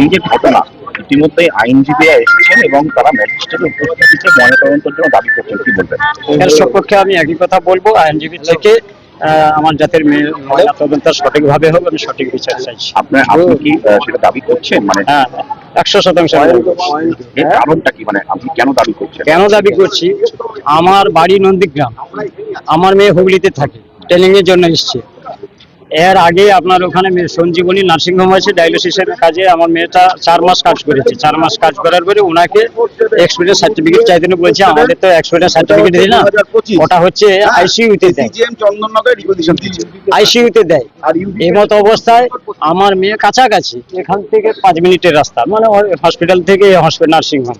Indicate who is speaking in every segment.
Speaker 1: এই যে ঘটনা ইতিমধ্যে আইনজীবীরা এসেছেন এবং তারা ম্যাজিস্ট্রেটের উপস্থিতিতে ময়নাতদন্তের জন্য দাবি করছেন। কি বলবেন?
Speaker 2: এর সপক্ষে আমি একই কথা বলব। আইনজীবী থেকে আমার জাতের মেয়ে তদন্ত সঠিকভাবে হোক আমি সঠিক বিচার চাইছি।
Speaker 1: আপনার আপনি কি সেটা দাবি করছেন? মানে
Speaker 2: হ্যাঁ একশো শতাংশ
Speaker 1: কারণটা কি? মানে আপনি কেন দাবি করছেন?
Speaker 2: কেন দাবি করছি? আমার বাড়ি নন্দীগ্রাম। আমার মেয়ে হুগলিতে থাকে ট্রেনিং এর জন্য এসছে। এর আগে আপনার ওখানে সঞ্জীবনী নার্সিংহোম আছে ডায়ালিসিসের কাজে। আমার মেয়েটা চার মাস কাজ করেছে। চার মাস কাজ করার পরে ওনাকে এক্সপিরিয়েন্স সার্টিফিকেট চাইতে বলছে। আমাদের তো এক্সপিরিয়েন্স সার্টিফিকেট দিই না। ওটা হচ্ছে আইসিইউতে দেয়।
Speaker 3: রিপোজিশন দিয়েছে
Speaker 2: আইসিইউতে দেয়।
Speaker 3: আর
Speaker 2: এই মতো অবস্থায় আমার মেয়ে কাছাকাছি। এখান থেকে পাঁচ মিনিটের রাস্তা। মানে হসপিটাল থেকে হসপিটাল নার্সিংহোম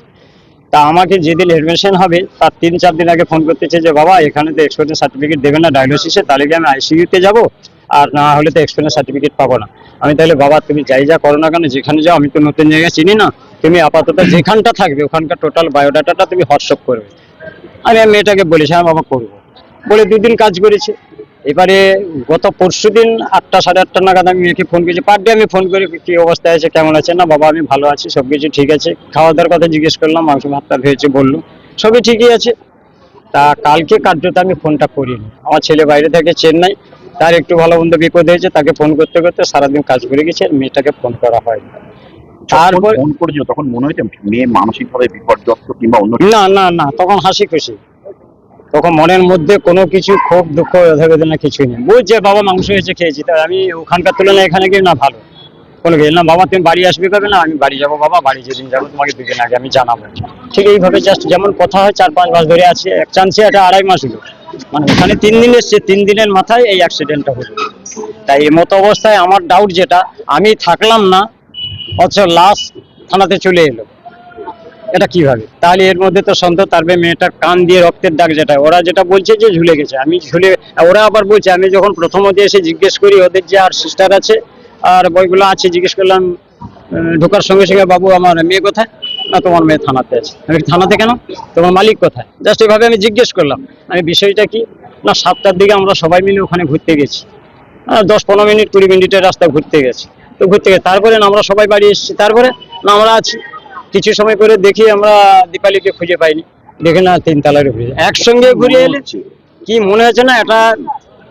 Speaker 2: তা আমাকে যেদিন এডমিশন হবে তার তিন চার দিন আগে ফোন করতেছে যে বাবা এখানে তো এক্সপিরিয়েন্স সার্টিফিকেট দেবে না ডায়ালিসিসে তাহলে কি আমি আইসিইউতে যাব? আর না হলে তো এক্সপিরিয়েন্স সার্টিফিকেট পাবো না। আমি তাহলে বাবা, তুমি যাই যা করো না কেন, যেখানে যাও, আমি তো নতুন জায়গায় চিনি না। তুমি আপাতত যেখানটা থাকবে, ওখানকার টোটাল বায়োডাটাটা তুমি হোয়াটসঅ্যাপ করবে। আমি মেয়েটাকে বলেছি হ্যাঁ বাবা, করব। বলে দুদিন কাজ করেছে। এবারে গত পরশু দিন আটটা, সাড়ে আটটা নাগাদ আমি মেয়েকে ফোন করেছি পার ডে আমি ফোন করে, কি অবস্থায় আছে, কেমন আছে? না, বাবা, আমি ভালো আছি, সব কিছু ঠিক আছে। খাওয়া দাওয়ার কথা জিজ্ঞেস করলাম, মাংস ভাতটা হয়েছে বলল, সবই ঠিকই আছে। তা কালকে কার্যত আমি ফোনটা করিনি। আমার ছেলে বাইরে থাকে, চেন্নাই। তার একটু ভালো মন্দ বিপদ হয়েছে তাকে ফোন করতে করতে সারাদিন কাজ করে গেছে আর মেয়েটাকে ফোন করা হয়নি।
Speaker 1: তারপর ফোন করেছিল তখন মনে হয়েছে মেয়ে মানসিকভাবে বিপর্যস্ত কিংবা অন্য
Speaker 2: না না না তখন হাসি খুশি। তখন মনের মধ্যে কোনো কিছু ক্ষোভ দুঃখ বেদনা কিছুই নেই। বুঝছে বাবা মাংস হয়েছে খেয়েছি তা আমি ওখানকার তুলনায় এখানে গিয়ে না ভালো। কোনো কিছু না বাবা তুমি বাড়ি আসবে কবে? না আমি বাড়ি যাব বাবা বাড়ি যেদিন যাব তোমাকে দুদিন আগে আমি জানাব। ঠিক এইভাবে জাস্ট যেমন কথা হয় চার পাঁচ মাস ধরে আছে। এক চান্সে এটা আড়াই মাস হলো। মানে তিন দিন এসছে, তিন দিনের মাথায় এই অ্যাক্সিডেন্টটা হলো। তাই এই মতো অবস্থায় আমার ডাউট যেটা, আমি থাকলাম না, অথচ লাশ থানাতে চলে এলো। এটা কীভাবে? তাহলে এর মধ্যে তো সন্দেহ তারবে মেয়েটার কান দিয়ে রক্তের দাগ যেটা, ওরা যেটা বলছে যে ঝুলে গেছে। আমি ঝুলে, ওরা আবার বলছে, আমি যখন প্রথম প্রথমত এসে জিজ্ঞেস করি, ওদের যে আর সিস্টার আছে, আর বইগুলো আছে, জিজ্ঞেস করলাম ঢোকার সঙ্গে সঙ্গে, বাবু, আমার মেয়ে কোথায়? না, তোমার মেয়ে থানাতে আছে। আমি থানাতে কেন? তোমার মালিক কোথায়? জাস্ট এভাবে আমি জিজ্ঞেস করলাম। আমি বিষয়টা কি? না, সাতটার দিকে আমরা সবাই মিলে ওখানে ঘুরতে গেছি। দশ পনেরো মিনিট, কুড়ি মিনিটের রাস্তা ঘুরতে গেছি। তো ঘুরতে গেছি। তারপরে না, আমরা সবাই বাড়ি এসেছি। তারপরে না, আমরা আছি। কিছু সময় করে দেখি আমরা দীপালিকে খুঁজে পাইনি। দেখে না তিন তলার উপরে একসঙ্গে ঘুরে এলে কি মনে হচ্ছে না, এটা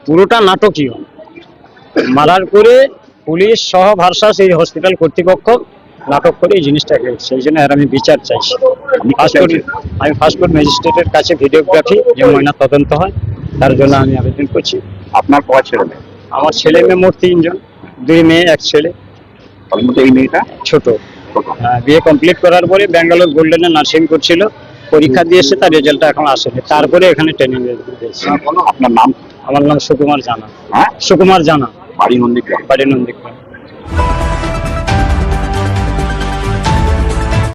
Speaker 2: পুরোটা নাটকীয়। মারার করে পুলিশ সহ ভারসা এই হসপিটাল কর্তৃপক্ষ নাটক করে এই জিনিসটা সেই জন্য এর আমি বিচার চাইছি।
Speaker 1: কি
Speaker 2: ফাস্টফুড
Speaker 1: চাইছেন?
Speaker 2: আমি ফাস্টফুড ম্যাজিস্ট্রেটের কাছে ভিডিওগ্রাফি যে ময়না তদন্ত হয় তার জন্য আমি আবেদন করছি।
Speaker 1: আপনার কয় ছেলে মেয়ে?
Speaker 2: আমার ছেলে মেয়ে মোট তিনজন দুই মেয়ে এক ছেলে।
Speaker 1: এই মেয়েটা?
Speaker 2: ছোট। বিয়ে কমপ্লিট করার পরে ব্যাঙ্গালোর গোল্ডেনে নার্সিং করছিল। পরীক্ষা দিয়েছে তার রেজাল্টটা এখন আসেনি। তারপরে এখানে ট্রেনিং দিয়েছে।
Speaker 1: আপনার নাম?
Speaker 2: আমার নাম সুকুমার জানা।
Speaker 1: হ্যাঁ?
Speaker 2: সুকুমার জানা।
Speaker 1: বাড়ি নন্দীগ্রাম।
Speaker 2: বাড়ি নন্দীগ্রাম।